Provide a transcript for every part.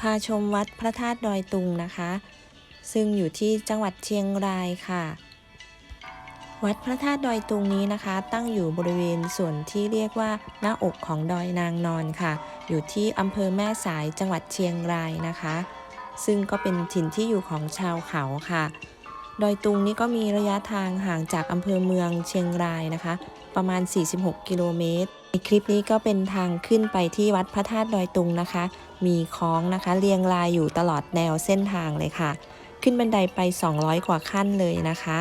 พาชมวัดพระธาตุดอยตุงนะคะ ซึ่งอยู่ที่จังหวัดเชียงรายค่ะ วัดพระธาตุดอยตุงนี้นะคะ ตั้งอยู่บริเวณส่วนที่เรียกว่าหน้าอกของดอยนางนอนค่ะ อยู่ที่อำเภอแม่สายจังหวัดเชียงรายนะคะ ซึ่งก็เป็นถิ่นที่อยู่ของชาวเขาค่ะ ดอยตุงนี้ก็มีระยะทางห่างจากอำเภอเมืองเชียงรายนะคะ ประมาณ 46 กิโลเมตรในคลิปนี้ก็เป็นทางขึ้นไปที่วัดพระธาตุดอยตุงนะคะ มีคล้องนะคะ เรียงรายอยู่ตลอดแนวเส้นทางเลยค่ะ ขึ้นบันไดไป 200 กว่าขั้นเลยนะคะ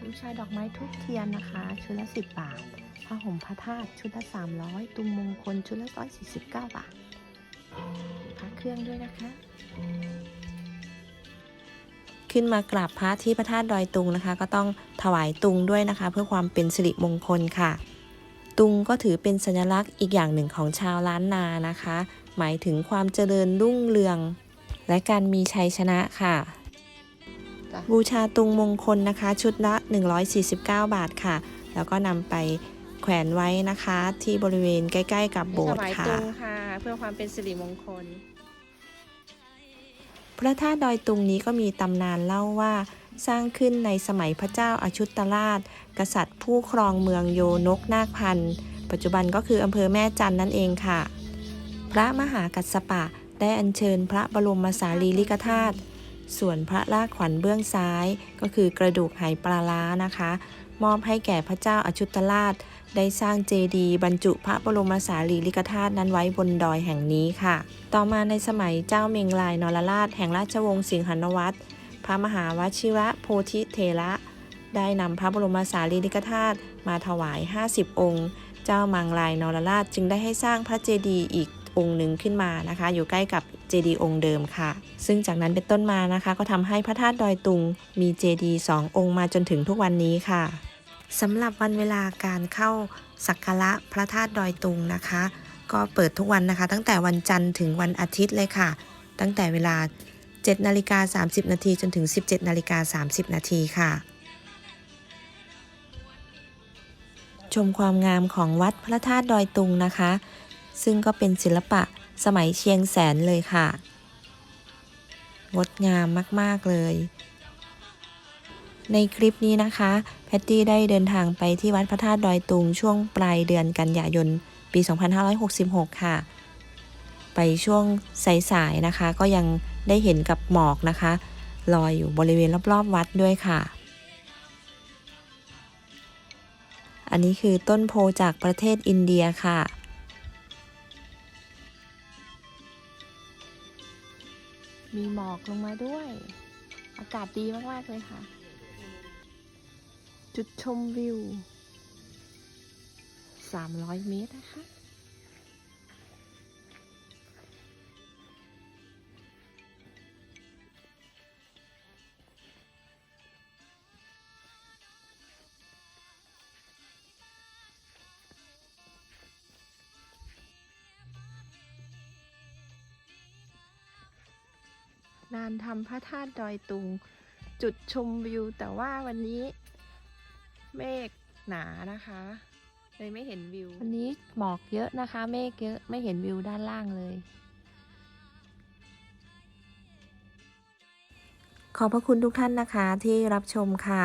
บูชาดอกไม้ทุกเทียนนะคะ ชุดละ 10 บาทผ้าห่มพระธาตุชุดละ 300 ตุงมงคลชุดละ 149 บาทพระเครื่องด้วยนะคะ ขึ้นมากราบพระที่พระธาตุดอยตุงนะคะ ก็ต้องถวายตุงด้วยนะคะ เพื่อความเป็นสิริมงคลค่ะ ตุงก็ถือเป็นสัญลักษณ์อีกอย่างหนึ่งของชาวล้านนานะคะ หมายถึงความเจริญรุ่งเรือง และการมีชัยชนะค่ะจ้ะบูชาตุงมงคลนะคะ ชุดละ 149 บาทค่ะ แล้วก็นำไปแขวนไว้นะคะ ที่บริเวณใกล้ ๆ กับโบสถ์ค่ะค่ะเพื่อความเป็นสิริมงคล พระธาตุดอยตุงนี้ก็มีตำนานเล่าว่า สร้างขึ้นในสมัยพระเจ้าอาชุตราช กษัตริย์ผู้ครองเมืองโยนกนาคพันธ์ปัจจุบันก็คืออำเภอแม่จันนั่นเองค่ะ พระมหากัสสปะได้อัญเชิญพระบรมสารีริกธาตุส่วนพระลากขวัญเบื้องซ้ายก็คือกระดูกไหปลาล้านะคะ มอบให้แก่พระเจ้าอาชุตราช ได้สร้างเจดีย์บรรจุพระบรมสารีริกธาตุนั้นไว้บนดอยแห่งนี้ค่ะ ต่อมาในสมัยเจ้าเมงลายนรราชแห่งราชวงศ์สิงหนวัตรพระมหาวชิระโพธิเทระ ได้นำพระบรมสารีริกธาตุมาถวาย 50 องค์ เจ้ามังลายนรราชจึงได้ให้สร้างพระเจดีย์อีกองค์หนึ่งขึ้นมานะคะ อยู่ใกล้กับเจดีย์องค์เดิมค่ะ ซึ่งจากนั้นเป็นต้นมานะคะ ก็ทำให้พระธาตุดอยตุง มีเจดีย์สององค์มาจนถึงทุกวันนี้ค่ะ สำหรับวันเวลาการเข้าสักการะพระธาตุดอยตุงนะคะ ก็เปิดทุกวันนะคะ ตั้งแต่วันจันทร์ถึงวันอาทิตย์เลยค่ะ ตั้งแต่เวลา 7นาฬิกา30 นาทีจนถึง 17นาฬิกา30 นาทีค่ะ ชมความงามของวัดพระธาตุดอยตุงนะคะ ซึ่งก็เป็นศิลปะสมัยเชียงแสนเลยค่ะ งดงามมาก ๆ เลย ในคลิปนี้นะคะ แพตตี้ได้เดินทางไปที่วัดพระธาตุดอยตุงช่วงปลายเดือนกันยายนปี 2566 ค่ะ ไปช่วงสายๆนะคะ ก็ยังได้เห็นกับหมอกนะคะ ลอยอยู่บริเวณรอบๆวัดด้วยค่ะ อันนี้คือต้นโพจากประเทศอินเดียค่ะมีหมอกลงมาด้วย อากาศดีมาก ๆ เลยค่ะ จุดชมวิว 300 เมตรนะคะ ลานทำพระธาตุดอยตุง จุดชมวิว แต่ว่าวันนี้ เมฆหนานะคะ เลยไม่เห็นวิว วันนี้หมอกเยอะนะคะ เมฆเยอะไม่เห็นวิวด้านล่างเลย ขอบพระคุณทุกท่านนะคะที่รับชมค่ะ